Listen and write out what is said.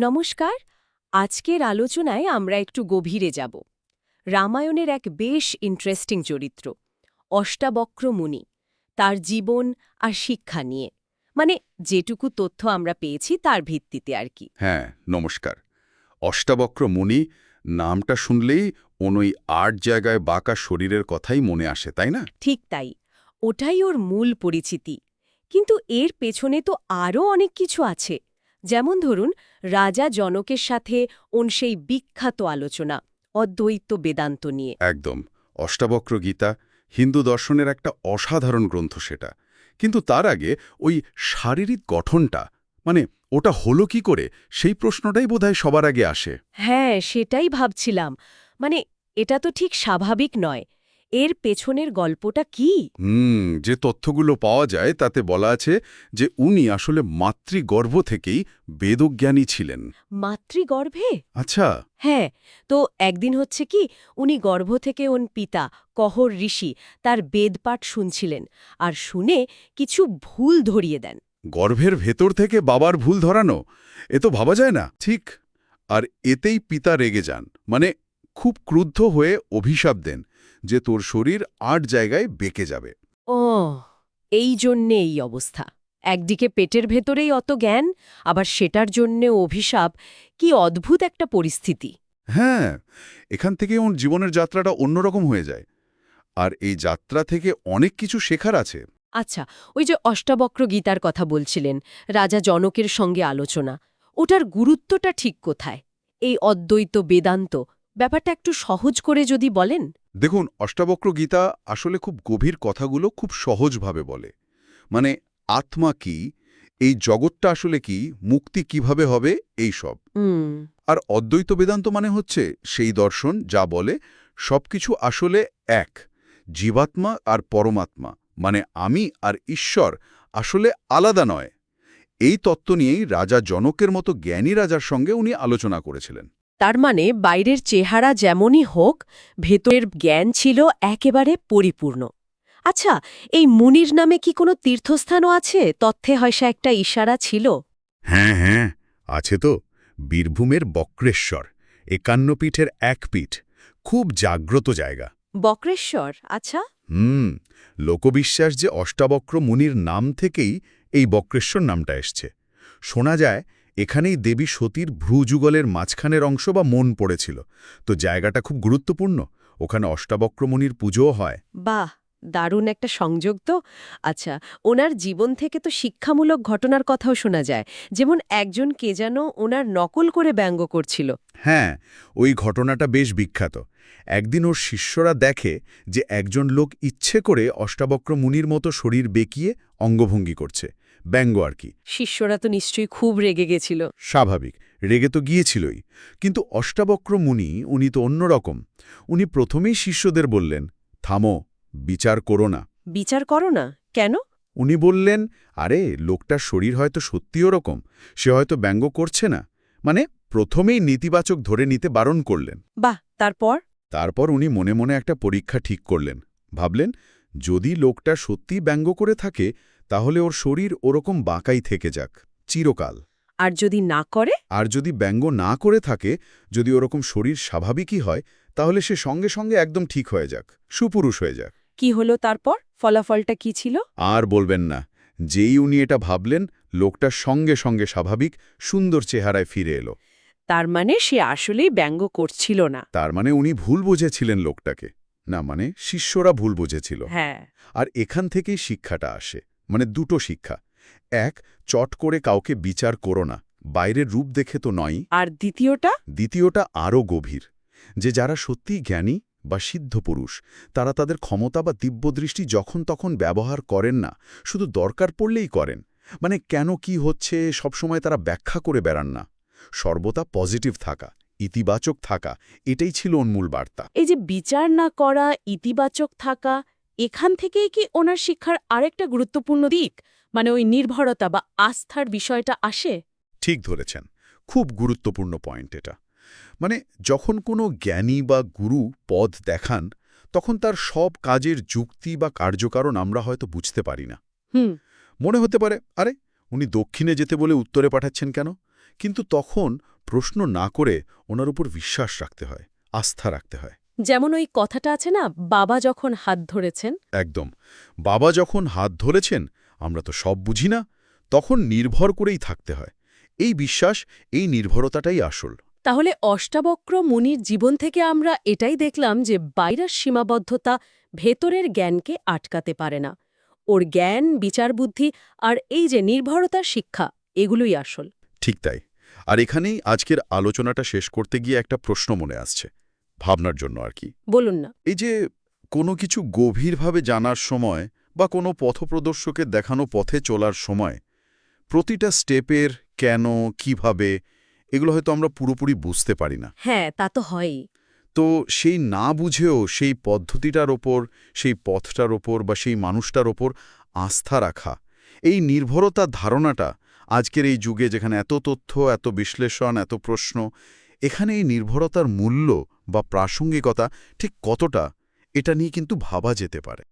নমস্কার আজকের আলোচনায় আমরা একটু গভীরে যাব। রামায়ণের এক বেশ ইন্টারেস্টিং চরিত্র অষ্টাবক্র মুনি তার জীবন আর শিক্ষা নিয়ে। মানে যেটুকু তথ্য আমরা পেয়েছি তার ভিত্তিতে আর কি। হ্যাঁ নমস্কার। অষ্টাবক্র মুনি নামটা শুনলেই ওই আট জায়গায় বাঁকা শরীরের কথাই মনে আসে তাই না? ঠিক তাই। ওটাই ওর মূল পরিচিতি। কিন্তু এর পেছনে তো আরও অনেক কিছু আছে। যেমন ধরুন রাজা জনকের সাথে ওন সেই বিখ্যাত আলোচনা অদ্বৈত বেদান্ত নিয়ে। একদম অষ্টাবক্র গীতা হিন্দু দর্শনের একটা অসাধারণ গ্রন্থ সেটা। কিন্তু তার আগে ওই শারীরিক গঠনটা মানে ওটা হলো কি করে সেই প্রশ্নটাই বোধহয় সবার আগে আসে। হ্যাঁ সেটাই ভাবছিলাম। মানে এটা তো ঠিক স্বাভাবিক নয়। এর পেছনের গল্পটা কি? হুম যে তথ্যগুলো পাওয়া যায় তাতে বলা আছে যে উনি আসলে মাতৃগর্ভ থেকেই বেদজ্ঞানী ছিলেন। মাতৃগর্ভে? আচ্ছা। হ্যাঁ তো একদিন হচ্ছে কি উনি গর্ভ থেকে ওন পিতা কহর ঋষি তার বেদপাঠ শুনছিলেন আর শুনে কিছু ভুল ধরিয়ে দেন। গর্ভের ভেতর থেকে বাবার ভুল ধরানো? এ তো ভাবা যায় না। ঠিক। আর এতেই পিতা রেগে যান। মানে খুব ক্রুদ্ধ হয়ে অভিশাপ দেন। যে তোর শরীর আট জায়গায় বেঁকে যাবে। ও এই জন্যে এই অবস্থা। একদিকে পেটের ভেতরেই অত জ্ঞান আবার সেটার জন্যে অভিশাপ। কি অদ্ভুত একটা পরিস্থিতি। হ্যাঁ এখান থেকে ওর জীবনের যাত্রাটা অন্যরকম হয়ে যায়। আর এই যাত্রা থেকে অনেক কিছু শেখার আছে। আচ্ছা ওই যে অষ্টাবক্র গীতার কথা বলছিলেন রাজা জনকের সঙ্গে আলোচনা। ওটার গুরুত্বটা ঠিক কোথায়? এই অদ্বৈত বেদান্ত ব্যাপারটা একটু সহজ করে যদি বলেন। দেখুন অষ্টাবক্র গীতা আসলে খুব গভীর কথাগুলো খুব সহজভাবে বলে। মানে আত্মা কি এই জগৎটা আসলে কি মুক্তি কীভাবে হবে এই সব। আর অদ্বৈত বেদান্ত মানে হচ্ছে সেই দর্শন যা বলে সবকিছু আসলে এক জীবাত্মা আর পরমাত্মা। মানে আমি আর ঈশ্বর আসলে আলাদা নয়। এই তত্ত্ব নিয়েই রাজা জনকের মতো জ্ঞানী রাজার সঙ্গে উনি আলোচনা করেছিলেন। তার মানে বাইরের চেহারা যেমনই হোক ভেতরের জ্ঞান ছিল একেবারে পরিপূর্ণ। আচ্ছা এই মুনির নামে কি কোনো তীর্থস্থানও আছে? তথ্যে হয়সা একটা ইশারা ছিল। হ্যাঁ হ্যাঁ আছে তো। বীরভূমের বক্রেশ্বর একান্ন পীঠের এক পীঠ খুব জাগ্রত জায়গা। বক্রেশ্বর? আচ্ছা। হুম লোকবিশ্বাস যে অষ্টাবক্র মুনির নাম থেকেই এই বক্রেশ্বর নামটা এসছে। শোনা যায় এখানেই দেবী সতীর ভ্রুযুগলের মাঝখানের অংশ বা মন পড়েছিল। তো জায়গাটা খুব গুরুত্বপূর্ণ। ওখানে অষ্টাবক্র মুনির পুজোও হয়। বাহ দারুণ একটা সংযোগ তো। আচ্ছা ওনার জীবন থেকে তো শিক্ষামূলক ঘটনার কথাও শোনা যায়। যেমন একজন কে যেন ওনার নকল করে ব্যঙ্গ করছিল। হ্যাঁ ওই ঘটনাটা বেশ বিখ্যাত। একদিন ওর শিষ্যরা দেখে যে একজন লোক ইচ্ছে করে অষ্টাবক্র মুনির মতো শরীর বেঁকিয়ে অঙ্গভঙ্গি করছে। ব্যঙ্গ আর কি। শিষ্যরা তো নিশ্চয়ই খুব রেগে গেছিল। স্বাভাবিক রেগে তো গিয়েছিলই। কিন্তু অষ্টাবক্র মুনি উনি তো অন্যরকম উনি প্রথমেই শিষ্যদের বললেন থামো বিচার করো না। বিচার করো না? কেন? উনি বললেন আরে লোকটার শরীর হয়তো সত্যি ওরকম। সে হয়তো ব্যঙ্গ করছে না। মানে প্রথমেই নেতিবাচক ধরে নিতে বারণ করলেন। বাহ তারপর? তারপর উনি মনে মনে একটা পরীক্ষা ঠিক করলেন। ভাবলেন যদি লোকটা সত্যি ব্যঙ্গ করে থাকে তাহলে ওর শরীর ওরকম বাঁকাই থেকে যাক চিরকাল। আর যদি না করে? আর যদি ব্যঙ্গ না করে থাকে যদি ওরকম শরীর স্বাভাবিকই হয় তাহলে সে সঙ্গে সঙ্গে একদম ঠিক হয়ে যাক সুপুরুষ হয়ে যাক। কি হলো তারপর? ফলাফলটা কি ছিল? আর বলবেন না যেই উনি এটা ভাবলেন লোকটা সঙ্গে সঙ্গে স্বাভাবিক সুন্দর চেহারায় ফিরে এলো। তার মানে সে আসলেই ব্যঙ্গ করছিল না। তার মানে উনি ভুল বুঝেছিলেন লোকটাকে। না মানে শিষ্যরা ভুল বুঝেছিল। হ্যাঁ। আর এখান থেকেই শিক্ষাটা আসে। মানে দুটো শিক্ষা। এক চট করে কাউকে বিচার করো না। বাইরের রূপ দেখে তো নয় আর দ্বিতীয়টা? দ্বিতীয়টা আরও গভীর যে যারা সত্যিই জ্ঞানী বা সিদ্ধ পুরুষ তারা তাদের ক্ষমতা বা দিব্যদৃষ্টি যখন তখন ব্যবহার করেন না শুধু দরকার পড়লেই করেন। মানে কেন কি হচ্ছে সবসময় তারা ব্যাখ্যা করে বেড়ান না। সর্বদা পজিটিভ থাকা ইতিবাচক থাকা এটাই ছিল মূল বার্তা। এই যে বিচার না করা ইতিবাচক থাকা এখান থেকেই কি ওনার শিক্ষার আরেকটা গুরুত্বপূর্ণ দিক? মানে ওই নির্ভরতা বা আস্থার বিষয়টা আসে? ঠিক ধরেছেন। খুব গুরুত্বপূর্ণ পয়েন্ট এটা। মানে যখন কোনো জ্ঞানী বা গুরু পদ দেখান তখন তার সব কাজের যুক্তি বা কার্যকারণ আমরা হয়তো বুঝতে পারি না। হুম। মনে হতে পারে আরে উনি দক্ষিণে যেতে বলে উত্তরে পাঠাচ্ছেন কেন? কিন্তু তখন প্রশ্ন না করে ওনার উপর বিশ্বাস রাখতে হয় আস্থা রাখতে হয়। যেমন ওই কথাটা আছে না বাবা যখন হাত ধরেছেন। একদম। বাবা যখন হাত ধরেছেন আমরা তো সব বুঝি না তখন নির্ভর করেই থাকতে হয়। এই বিশ্বাস এই নির্ভরতাটাই আসল। তাহলে অষ্টাবক্র মুনির জীবন থেকে আমরা এটাই দেখলাম যে বাইরের সীমাবদ্ধতা ভেতরের জ্ঞানকে আটকাতে পারে না। ওর জ্ঞান বিচারবুদ্ধি আর এই যে নির্ভরতার শিক্ষা এগুলোই আসল। ঠিক তাই। আর এখানেই আজকের আলোচনাটা শেষ করতে গিয়ে একটা প্রশ্ন মনে আসছে। ভাবনার জন্য আর কি। বলুন না। এই যে কোনো কিছু গভীরভাবে জানার সময় বা কোনো পথপ্রদর্শকের দেখানো পথে চলার সময় প্রতিটা স্টেপের কেন কীভাবে এগুলো হয়তো আমরা পুরোপুরি বুঝতে পারি না। হ্যাঁ তা তো হয়ই। তো সেই না বুঝেও সেই পদ্ধতিটার ওপর সেই পথটার ওপর বা সেই মানুষটার ওপর আস্থা রাখা এই নির্ভরতার ধারণাটা আজকের এই যুগে যেখানে এত তথ্য এত বিশ্লেষণ এত প্রশ্ন এখানে এই নির্ভরতার মূল্য বা প্রাসঙ্গিকতা ঠিক কতটা এটা নিয়ে কিন্তু ভাবা যেতে পারে।